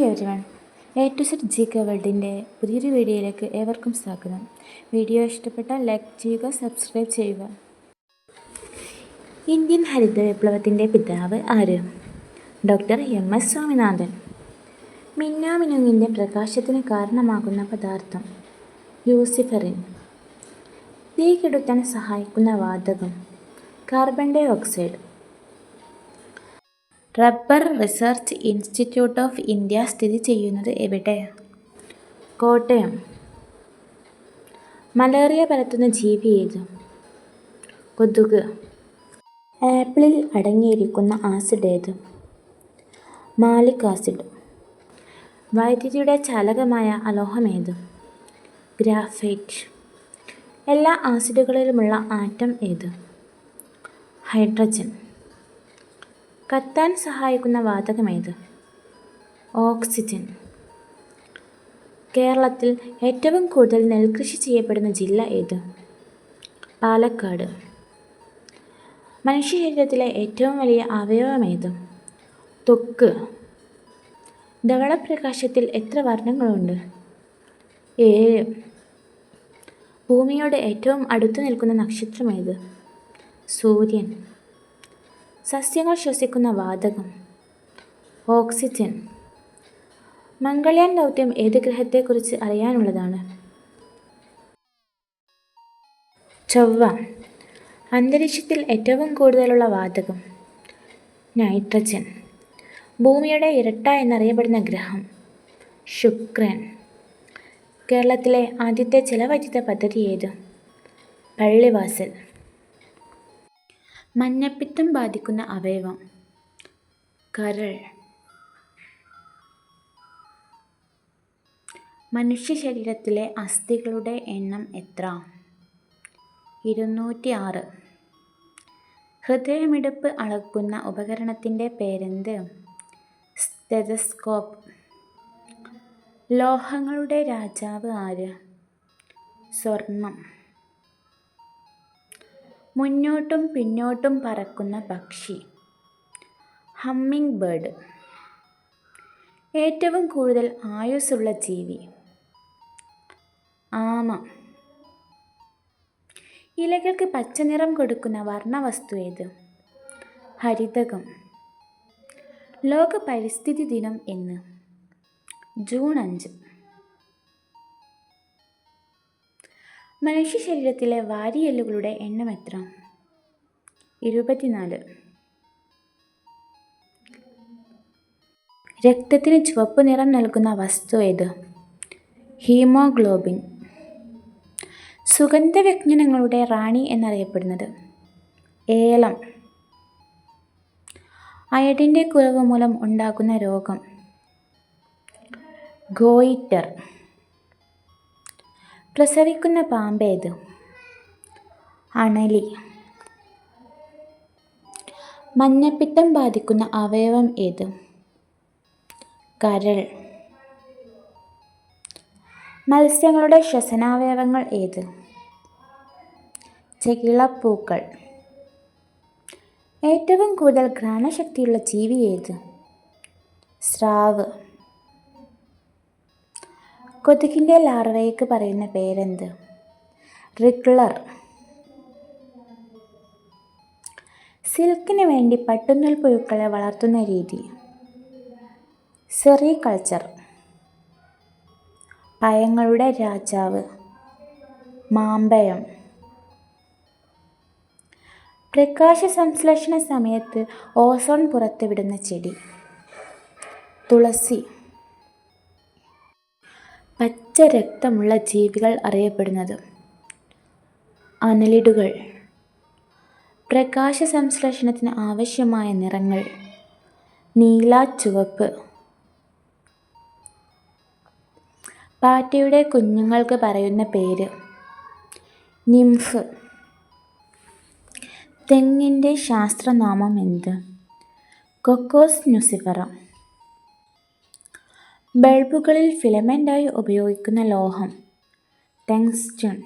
Hi everyone A to Z G K വേൾഡിന്റെ പുതിയൊരു വീഡിയോയിലേക്ക് ഏവർക്കും സ്വാഗതം. വീഡിയോ ഇഷ്ടപ്പെട്ടാൽ ലൈക്ക് ചെയ്യുക സബ്സ്ക്രൈബ് ചെയ്യുക. ഇന്ത്യൻ ഹരിത വിപ്ലവത്തിന്റെ പിതാവ് ആര്? Doctor M S Swaminathan. മിന്നാമിനുങ്ങിന്റെ പ്രകാശത്തിന് കാരണമാകുന്ന പദാർത്ഥം യൂസിഫറിൻ തീ കെടുത്താൻ സഹായിക്കുന്ന വാതകം. Carbon dioxide rubber research institute of India സ്ഥിതി ചെയ്യുന്നത് എവിടെ? കോട്ടയം. മലേറിയ പരത്തുന്ന ജീവി ഏത്? കൊതുക്. ആപ്പിളിൽ അടങ്ങിയിരിക്കുന്ന ആസിഡ് ഏത്? Malic acid. വൈദ്യുതിയുടെ ചാലകമായ അലോഹം ഏത്? ഗ്രാഫൈറ്റ്. എല്ലാ ആസിഡുകളിലുമുള്ള ആറ്റം ഏത്? ഹൈഡ്രജൻ. കത്താൻ സഹായിക്കുന്ന വാതകമേത്? ഓക്സിജൻ. കേരളത്തിൽ ഏറ്റവും കൂടുതൽ നെൽകൃഷി ചെയ്യപ്പെടുന്ന ജില്ല ഏത്? പാലക്കാട്. മനുഷ്യ ശരീരത്തിലെ ഏറ്റവും വലിയ അവയവമേത് തൊക്ക്. ധവളപ്രകാശത്തിൽ എത്ര വർണങ്ങളുണ്ട്? ഏഴ്. ഭൂമിയോട് ഏറ്റവും അടുത്തു നിൽക്കുന്ന നക്ഷത്രമേത് സൂര്യൻ. സസ്യങ്ങൾ ശ്വസിക്കുന്ന വാതകം. ഓക്സിജൻ. മംഗളയാൻ ദൗത്യം ഏത് ഗ്രഹത്തെക്കുറിച്ച് അറിയാനുള്ളതാണ്? ചൊവ്വ. അന്തരീക്ഷത്തിൽ ഏറ്റവും കൂടുതലുള്ള വാതകം. നൈട്രജൻ. ഭൂമിയുടെ ഇരട്ട എന്നറിയപ്പെടുന്ന ഗ്രഹം. ശുക്രൻ. കേരളത്തിലെ ആദ്യത്തെ ജലവൈദ്യുത പദ്ധതി ഏത്? പള്ളിവാസൽ. മഞ്ഞപ്പിത്തം ബാധിക്കുന്ന അവയവം. കരൾ. മനുഷ്യ ശരീരത്തിലെ അസ്ഥികളുടെ എണ്ണം എത്ര? ഇരുന്നൂറ്റി ആറ് ഹൃദയമിടിപ്പ് അളക്കുന്ന ഉപകരണത്തിന്റെ പേരെന്ത്? സ്റ്റെതസ്കോപ്പ്. ലോഹങ്ങളുടെ രാജാവ് ആര്? സ്വർണം. മുന്നോട്ടും പിന്നോട്ടും പറക്കുന്ന പക്ഷി. ഹമ്മിങ് ബേർഡ് ഏറ്റവും കൂടുതൽ ആയുസ്സുള്ള ജീവി. ആമ. ഇലകൾക്ക് പച്ചനിറം കൊടുക്കുന്ന വർണവസ്തു ഏത്? ഹരിതകം. ലോക പരിസ്ഥിതി ദിനം എന്ന് ജൂൺ അഞ്ച്. മനുഷ്യ ശരീരത്തിലെ വാരിയെല്ലുകളുടെ എണ്ണം എത്ര? ഇരുപത്തിനാല്. രക്തത്തിന് ചുവപ്പ് നിറം നൽകുന്ന വസ്തു ഏത്? ഹീമോഗ്ലോബിൻ. സുഗന്ധവ്യഞ്ജനങ്ങളുടെ റാണി എന്നറിയപ്പെടുന്നത് ഏലം. അയഡിന്റെ കുറവ് മൂലം ഉണ്ടാകുന്ന രോഗം ഗോയിറ്റർ. പ്രസവിക്കുന്ന പാമ്പേത് അണലി. മഞ്ഞപ്പിത്തം ബാധിക്കുന്ന അവയവം ഏത്? കരൾ. മത്സ്യങ്ങളുടെ ശ്വസനാവയവങ്ങൾ ഏത്? ചെകിളപ്പൂക്കൾ. ഏറ്റവും കൂടുതൽ ഘ്രാണശക്തിയുള്ള ജീവി ഏത്? സ്രാവ്. കൊതുകിന്റെ ലാർവയ്ക്ക് പറയുന്ന പേരെന്ത്? റിക്ലർ സിൽക്കിന് വേണ്ടി പട്ടുന്നൽ പുഴുക്കളെ വളർത്തുന്ന രീതി. സെറി കൾച്ചർ. പയങ്ങളുടെ രാജാവ്. മാമ്പയം പ്രകാശ സംശ്ലേഷണ സമയത്ത് ഓസോൺ പുറത്തുവിടുന്ന ചെടി. തുളസി. രക്തമുള്ള ജീവികൾ അറിയപ്പെടുന്നത്. അനലിഡുകൾ. പ്രകാശ സംശ്ലേഷണത്തിന് ആവശ്യമായ നിറങ്ങൾ. നീല ചുവപ്പ്. പാറ്റയുടെ കുഞ്ഞുങ്ങൾക്ക് പറയുന്ന പേര്. നിംഫ്. തെങ്ങിന്റെ ശാസ്ത്രനാമം എന്ത്? Cocos nucifera. ബൾബുകളിൽ ഫിലമെന്റായി ഉപയോഗിക്കുന്ന ലോഹം. ടങ്സ്റ്റൺ